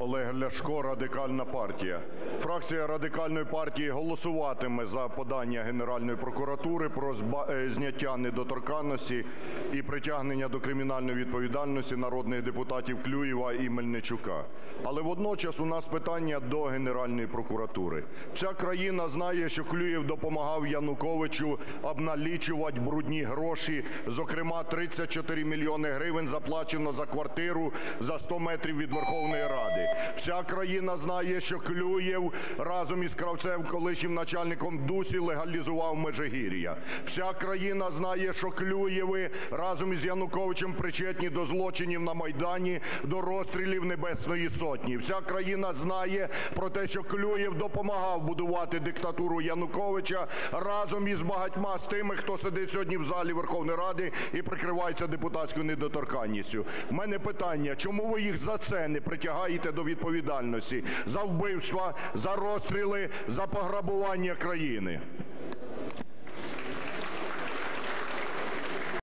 Олег Ляшко, Радикальна партія. Фракція Радикальної партії голосуватиме за подання Генеральної прокуратури про е, зняття недоторканності і притягнення до кримінальної відповідальності народних депутатів Клюєва і Мельничука. Але водночас у нас питання до Генеральної прокуратури. Вся країна знає, що Клюєв допомагав Януковичу обналічувати брудні гроші, зокрема 34 мільйони гривень заплачено за квартиру за 100 метрів від Верховної Ради. Вся країна знає, що Клюєв разом із Кравцем, колишнім начальником ДУСі, легалізував Межигір'я. Вся країна знає, що Клюєви разом із Януковичем причетні до злочинів на Майдані, до розстрілів Небесної Сотні. Вся країна знає про те, що Клюєв допомагав будувати диктатуру Януковича разом із багатьма з тими, хто сидить сьогодні в залі Верховної Ради і прикривається депутатською недоторканністю. У мене питання, чому ви їх за це не притягаєте до відповідальності? За вбивства, за розстріли, за пограбування країни?